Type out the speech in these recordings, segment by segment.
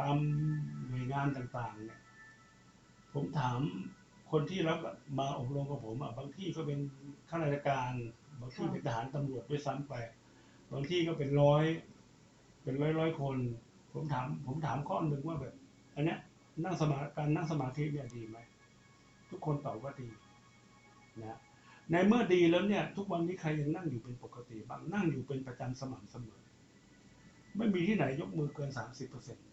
ตามหน่วยงานต่างๆเนี่ยผมถามคนที่รับมาอบรมกับผมอะบางที่ก็เป็นข้าราชการบางที่เป็นทหารตำรวจด้วยซ้ำไป บางที่ก็เป็นร้อย เป็นร้อยร้อยๆคน ผมถาม ผมถามข้อหนึ่งว่าแบบ อันเนี้ยนั่งสมาการนั่งสมาธิเนี่ยดีไหมทุกคนตอบว่าดีนะในเมื่อดีแล้วเนี่ย ทุกวันนี้ใครยังนั่งอยู่เป็นปกติบ้างนั่งอยู่เป็นประจำสม่ำเสมอ ไม่มีที่ไหนยกมือเกินสามสิบเปอร์เซ็นต์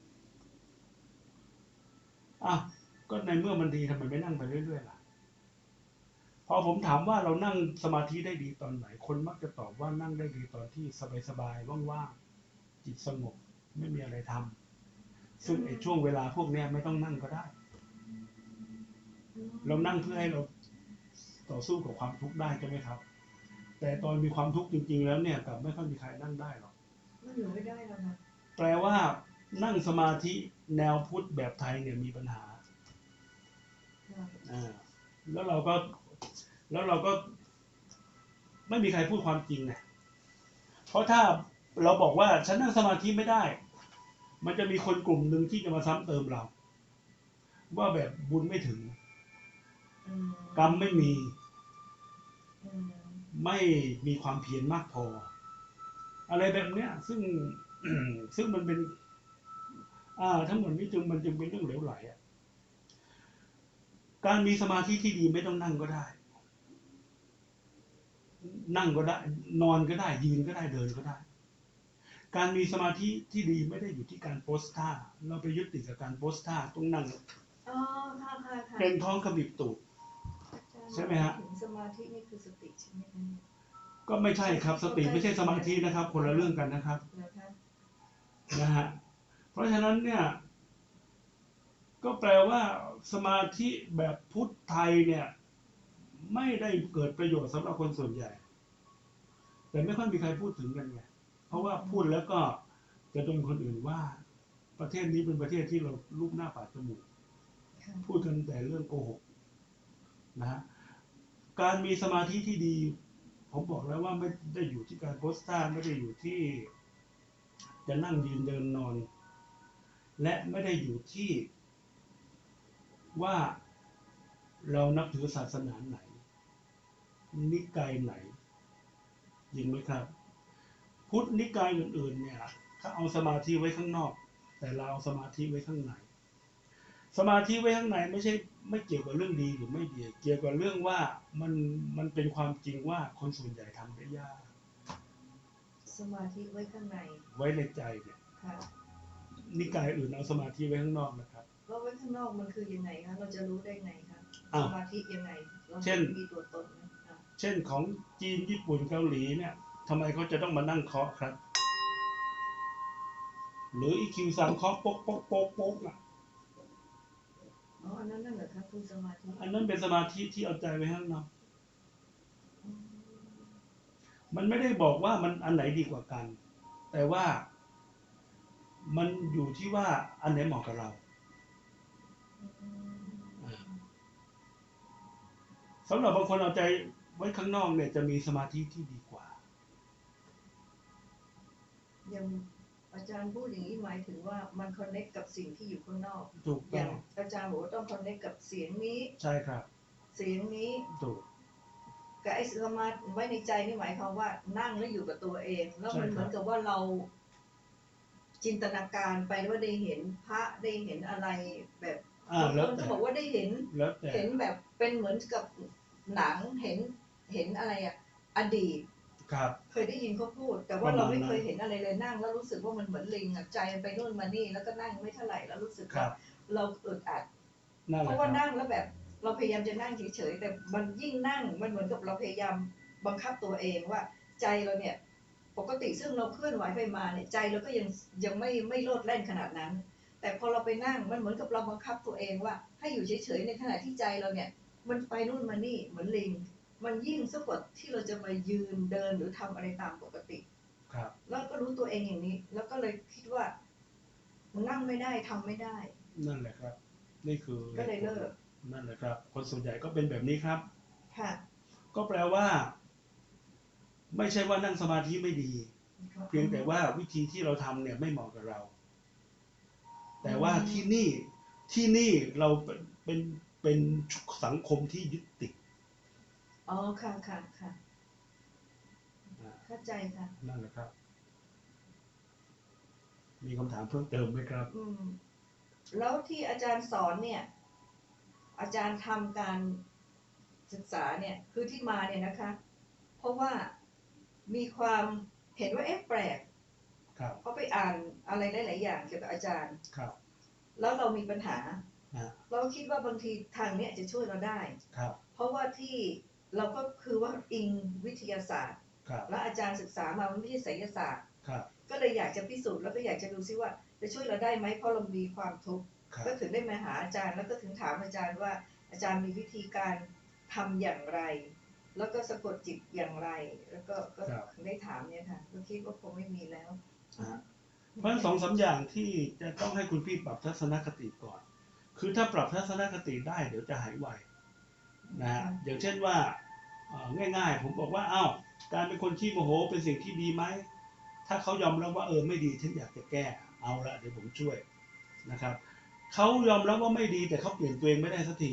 อะก็ในเมื่อมันดีทำไมไม่นั่งไปเรื่อยๆล่ะ พอผมถามว่าเรานั่งสมาธิได้ดีตอนไหน คนมักจะตอบว่านั่งได้ดีตอนที่สบายๆว่างๆจิตสงบไม่มีอะไรทำซึ่งไอ้ช่วงเวลาพวกเนี้ยไม่ต้องนั่งก็ได้ เรานั่งเพื่อให้เราต่อสู้กับความทุกข์ได้ใช่ไหมครับ แต่ตอนมีความทุกข์จริง ๆ แล้วเนี่ยกลับไม่ค่อยมีใครนั่งได้หรอกมันอยู่ไม่ได้แล้วนะแปลว่า นั่งสมาธิแนวพุทธแบบไทยเนี่ยมีปัญหาค่ะอ่าแล้วเราก็แล้วเราก็ไม่มีใครพูดความจริงไงเพราะถ้าเราบอกว่าฉันนั่งสมาธิไม่ได้ มันจะมีคนกลุ่มหนึ่งที่จะมาซ้ำเติมเรา ว่าแบบบุญไม่ถึงอืมกรรมไม่มีอืมไม่มีความเพียรมากพอ อะไรแบบเนี้ย ซึ่งซึ่งมันเป็น อ่าทั้งหมดนี้จึงมันจึงเป็นเรื่องเหลวไหลอะการมีสมาธิที่ดีไม่ต้องนั่งก็ได้ นั่งก็ได้ นอนก็ได้ ยืนก็ได้เดินก็ได้ การมีสมาธิที่ดีไม่ได้อยู่ที่การโพสท่าเราไปยึดติดกับการโพสท่าต้องนั่งอ๋อค่ะค่ะค่ะเกรงท้องขมิบตูดใช่ไหมฮะถึงสมาธินี่คือสติใช่ไหมคะเนี่ยก็ไม่ใช่ครับ สติไม่ใช่สมาธินะครับ คนละเรื่องกันนะครับ นะคะ นะฮะ เพราะฉะ นั้นเนี่ย ก็แปลว่าสมาธิแบบพุทธไทยเนี่ย ไม่ได้เกิดประโยชน์สำหรับคนส่วนใหญ่ แต่ไม่ค่อยมีใครพูดถึงกันไงเพราะว่าพูดแล้วก็จะโดนคนอื่นว่า ประเทศนี้เป็นประเทศที่เราลูกหน้าปาดจมูกพูดกันแต่เรื่องโกหกนะฮะการมีสมาธิที่ดี ผมบอกแล้วว่าไม่ได้อยู่ที่การโพสต์ท่าไม่ได้อยู่ที่ จะนั่งยืนเดินนอน และไม่ได้อยู่ที่ว่าเรานับถือศาสนาไหน นิกายไหนจริงไหมครับ พุทธนิกายอื่นๆเนี่ยเขาเอาสมาธิไว้ข้างนอก แต่เราเอาสมาธิไว้ข้างใน สมาธิไว้ข้างในไม่ใช่ไม่เกี่ยวกับเรื่องดีหรือไม่ดี เกี่ยวกับเรื่องว่ามันมันเป็นความจริงว่าคนส่วนใหญ่ทำได้ยาก สมาธิไว้ข้างใน ไว้ในใจเนี่ยค่ะ นิกายอื่นเอาสมาธิไว้ข้างนอกนะครับแล้วไว้ข้างนอกมันคือยังไงคะเราจะรู้ได้ไงคะอ้าสวมาธิยังไงเราเช่น มีตัวตนไหมอะเช่นของจีนญี่ปุ่นเกาหลีเนี่ยทำไมเขาจะต้องมานั่งเคาะครับ หรืออีคิวซังเคาะโป๊กโป๊กโป๊กโป๊กอะอ๋ออันนั้นนั่นเหรอคะคือสมาธิอันนั้นเป็นสมาธิที่เอาใจไว้ข้างนอกอืมมันไม่ได้บอกว่ามันอันไหนดีกว่ากัน แต่ว่า มันอยู่ที่ว่าอันไหนเหมาะกับเราสำหรับบางคนเอาใจไว้ข้างนอกเนี่ยจะมีสมาธิที่ดีกว่ายังอาจารย์พูดอย่างนี้หมายถึงว่ามันคอนเน c t กับสิ่งที่อยู่ข้างนอกถูกอต้ย่าองงอาจารย์บอกว่าต้องคอนเน c t กับเสียงนี้ ใช่ครับ เสียงนี้ถูกกับไอ้สมาธิไว้ในใจนี่หมายความว่านั่งแล้วอยู่กับตัวเอง แล้วมันใช่ครับเหมือนกับว่าเรา จินตนาการไปว่าได้เห็นพระได้เห็นอะไรแบบอ่าบางแล้วคนแต่ก็บอกว่าได้เห็น แล้วแต่เห็นแบบเป็นเหมือนกับหนังเห็นเห็นอะไรอะอดีต ครับ เคยได้ยินเขาพูด แต่ปว่าระมาณเราไม่นั้นเคยเห็นอะไรเลยนั่ง แล้วรู้สึกว่ามันเหมือนลิงอะใจมันไปนู่นมานี่แล้วก็นั่งไม่เท่าไหร่แล้วรู้สึกครัว่าบเราอึดอัด นั่นเพแหละราะคว่ารับนั่งแล้วแบบเราพยายามจะนั่งเฉยๆแต่มันยิ่งนั่งมันเหมือนกับเราพยายามบังคับตัวเองว่าใจเราเนี่ย ปกติซึ่งเราเคลื่อนไหวไปมาเนี่ยใจเราก็ยังยังไม่ไม่โลดแล่นขนาดนั้น แต่พอเราไปนั่งมันเหมือนกับเราบังคับตัวเองว่า ให้อยู่เฉยๆในขณะที่ใจเราเนี่ย มันไปนู่นมานี่เหมือนลิง มันยิ่งสะกดที่เราจะมายืนเดินหรือทำอะไรตามปกติ ครับ แล้วก็รู้ตัวเองอย่างนี้ แล้วก็เลยคิดว่านั่งไม่ได้ทำไม่ได้ นั่นแหละครับ นี่คือก็เลยเลิกนั่นแหละครับ คนส่วนใหญ่ก็เป็นแบบนี้ครับ ค่ะ ก็แปลว่า ไม่ใช่ว่านั่งสมาธิไม่ดี เพียงแต่ว่าวิธีที่เราทำเนี่ยไม่เหมาะกับเราเพแต่ว่าที่นี่ที่นี่เราเป็นเป็นเป็นสังคมที่ยึดติดอ๋อค่ะค่ะค่ะอ่าเข้าใจค่ะนั่นแหละครับ มีคำถามเพิ่มเติมไหมครับ อืมแล้วที่อาจารย์สอนเนี่ย อาจารย์ทำการศึกษาเนี่ย คือที่มาเนี่ยนะคะ เพราะว่า มีความเห็นว่าเอ๊ะแปลกครับเพราะไปอ่านอะไรหลาย ๆ อย่างเกี่ยวกับอาจารย์ ครับ แล้วเรามีปัญหานะเราคิดว่าบางทีทางเนี้ยจะช่วยเราได้ ครับ เพราะว่าที่เราก็คือว่าอิงวิทยาศาสตร์ ครับ และอาจารย์ศึกษามามันไม่ใช่ไสยศาสตร์ ครับ ก็เลยอยากจะพิสูจน์แล้วก็อยากจะดูซิว่า จะช่วยเราได้ไหมเพราะเรามีความทุกข์ครับ ก็ถึงได้มาหาอาจารย์ แล้วก็ถึงถามอาจารย์ว่าอาจารย์มีวิธีการทำอย่างไร แล้วก็สะกดจิตอย่างไร แล้วก็ก็ถึงได้ถามเนี่ยค่ะก็คิดว่าคงไม่มีแล้วนะฮะเพราะฉะนั้นสองสามอย่างที่จะต้องให้คุณพี่ปรับทัศนคติก่อน คือถ้าปรับทัศนคติได้เดี๋ยวจะหายไวนะฮะอย่างเช่นว่าเอ่อง่าย ๆ ผมบอกว่าอ้าวการเป็นคนขี้โมโหเป็นสิ่งที่ดีไหมถ้าเขายอมรับว่าเออไม่ดีฉันอยากจะแก้เอาละเดี๋ยวผมช่วยนะครับเขายอมรับว่าไม่ดีแต่เขาเปลี่ยนตัวเองไม่ได้สักที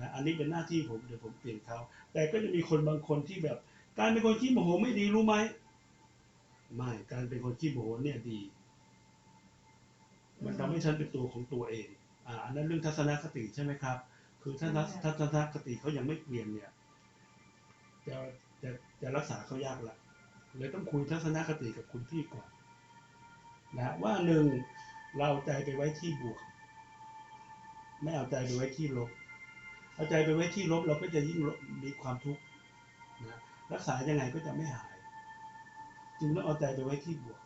นะอันนี้เป็นหน้าที่ผมเดี๋ยวผมเปลี่ยนเขาแต่ก็จะมีคนบางคนที่แบบ การเป็นคนขี้โมโหไม่ดีรู้ไหมไม่การเป็นคนขี้โมโหเนี่ยดี มันทำให้ฉันเป็นตัวของตัวเองอ่าอันนั้นเรื่องทัศนคติใช่ไหมครับ คือถ้าทัศทัศนคติเขายังไม่เปลี่ยนเนี่ยจะจะจะรักษาเขายากละเลยต้องคุยทัศนคติกับคุณพี่ก่อนนะว่าหนึ่งเราเอาใจไปไว้ที่บวก ไม่เอาใจไปไว้ที่ลบ เอาใจไปไว้ที่ลบเราก็จะยิ่งมีความทุกข์นะรักษายังไงก็จะไม่หาย จึงต้องเอาใจไปไว้ที่บวก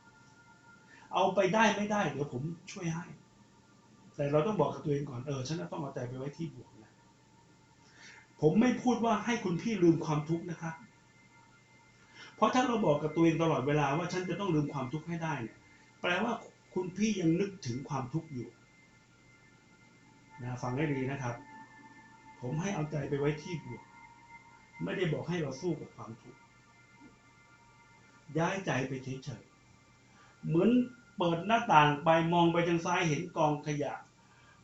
เอาไปได้ไม่ได้ เดี๋ยวผมช่วยให้ แต่เราต้องบอกกับตัวเองก่อนเออฉันต้องเอาใจไปไว้ที่บวกนะผมไม่พูดว่าให้คุณพี่ลืมความทุกข์นะครับเพราะถ้าเราบอกกับตัวเองตลอดเวลาว่าฉันจะต้องลืมความทุกข์ให้ได้เนี่ย แปลว่าคุณพี่ยังนึกถึงความทุกข์อยู่นะฟังให้ดีนะครับ ผมให้เอาใจไปไว้ที่บวก ไม่ได้บอกให้เราสู้กับความทุกข์ ย้ายใจไปเฉยๆ เหมือนเปิดหน้าต่างไปมองไปทางซ้ายเห็นกองขยะ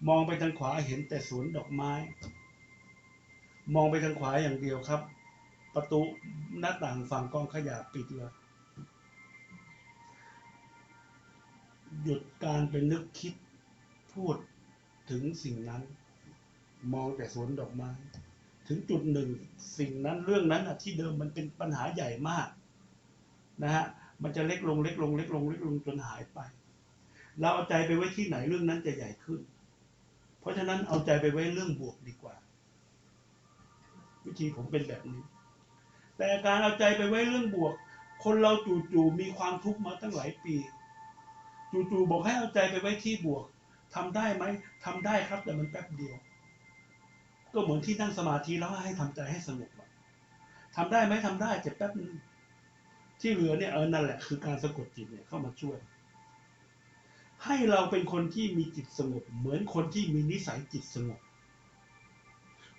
มองไปทางขวาเห็นแต่สวนดอกไม้ มองไปทางขวาอย่างเดียวครับ ประตูหน้าต่างฝั่งกองขยะปิดเลยหยุดการไปนึกคิดพูดถึงสิ่งนั้น มองแต่สวนดอกไม้ ถึงจุดหนึ่งสิ่งนั้นเรื่องนั้นอะที่เดิมมันเป็นปัญหาใหญ่มากนะฮะมันจะเล็กลงเล็กลงเล็กลงเล็กลงจนหายไป เราเอาใจไปไว้ที่ไหนเรื่องนั้นจะใหญ่ขึ้น เพราะฉะนั้นเอาใจไปไว้เรื่องบวกดีกว่า วิธีผมเป็นแบบนี้ แต่การเอาใจไปไว้เรื่องบวก คนเราจู่ๆมีความทุกข์มาตั้งหลายปี จู่ๆบอกให้เอาใจไปไว้ที่บวกทำได้ไหมทำได้ครับแต่มันแป๊บเดียว ก็เหมือนที่นั่งสมาธิแล้วให้ทำใจให้สงบอะทำได้ไหมทำได้แต่แป๊บนึงที่เหลือเนี่ยเออนั่นแหละคือการสะกดจิตเนี่ยเข้ามาช่วย ให้เราเป็นคนที่มีจิตสงบ เหมือนคนที่มีนิสัยจิตสงบ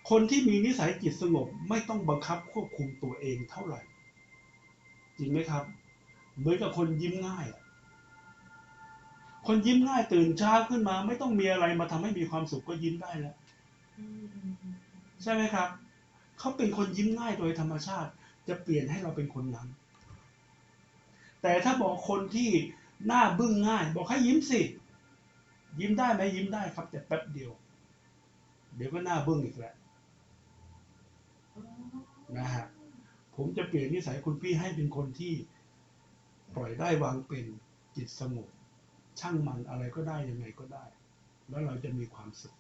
คนที่มีนิสัยจิตสงบไม่ต้องบังคับควบคุมตัวเองเท่าไหร่ จริงไหมครับ เหมือนกับคนยิ้มง่ายอะคนยิ้มง่ายตื่นเช้าขึ้นมา ไม่ต้องมีอะไรมาทำให้มีความสุขก็ยิ้มได้แล้ว ใช่ไหมครับ เขาเป็นคนยิ้มง่ายโดยธรรมชาติ จะเปลี่ยนให้เราเป็นคนนั้น แต่ถ้าบอกคนที่หน้าบึ้งง่าย บอกให้ยิ้มสิ ยิ้มได้ไหมยิ้มได้ครับ แต่แป๊บเดียว เดี๋ยวก็หน้าบึ้งอีกแล้วนะฮะผมจะเปลี่ยนนิสัยคุณพี่ให้เป็นคนที่ปล่อยได้วางเป็นจิตสงบช่างมันอะไรก็ได้ยังไงก็ได้ แล้วเราจะมีความสุข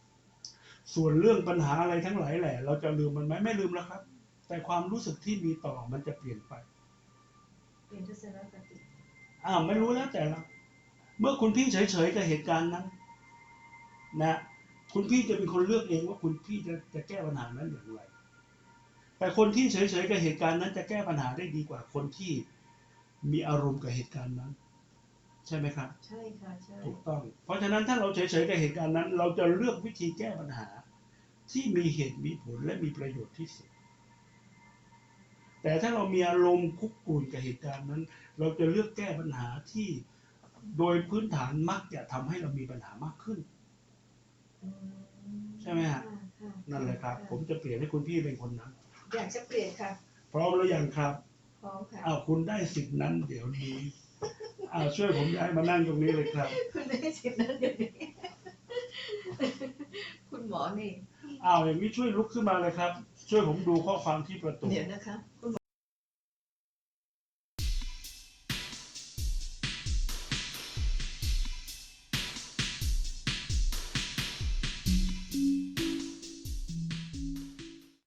ส่วนเรื่องปัญหาอะไรทั้งหลายแหละ เราจะลืมมันไหมไม่ลืมแล้วครับ แต่ความรู้สึกที่มีต่อมันจะเปลี่ยนไป เปลี่ยนทัศนคติอ้าวไม่รู้แล้วแต่ละเมื่อคุณพี่เฉยๆกับเหตุการณ์นั้น นะ คุณพี่จะเป็นคนเลือกเองว่าคุณพี่จะจะแก้ปัญหานั้นอย่างไร แต่คนที่เฉยๆกับเหตุการณ์นั้น จะแก้ปัญหาได้ดีกว่าคนที่มีอารมณ์กับเหตุการณ์นั้น ใช่ไหมครับ ใช่ค่ะใช่ถูกต้อง เพราะฉะนั้นถ้าเราเฉยๆกับเหตุการณ์นั้น เราจะเลือกวิธีแก้ปัญหา ที่มีเหตุมีผลและมีประโยชน์ที่สุด แต่ถ้าเรามีอารมณ์คุกกุ่นกับเหตุการณ์นั้น เราจะเลือกแก้ปัญหาที่โดยพื้นฐานมักจะทำให้เรามีปัญหามากขึ้นอืมใช่ไหมฮะค่ค่นั่นแหละครับ ผมจะเปลี่ยนให้คุณพี่เป็นคนนั้น อยากจะเปลี่ยนค่ะ พร้อมหรือยังครับ พร้อมค่ะอ้าวคุณได้สิทธินั้นเดี๋ยวนี้ อ้าวช่วยผมย้ายมานั่งตรงนี้เลยครับ คุณได้สิทธิ์นั้นเดี๋ยวนี้ คุณหมอนี่ อ้าวอย่างนี้ช่วยลุกขึ้นมาเลยครับ ช่วยผมดูข้อความที่ประตู เดี๋ยวนะคะคุณ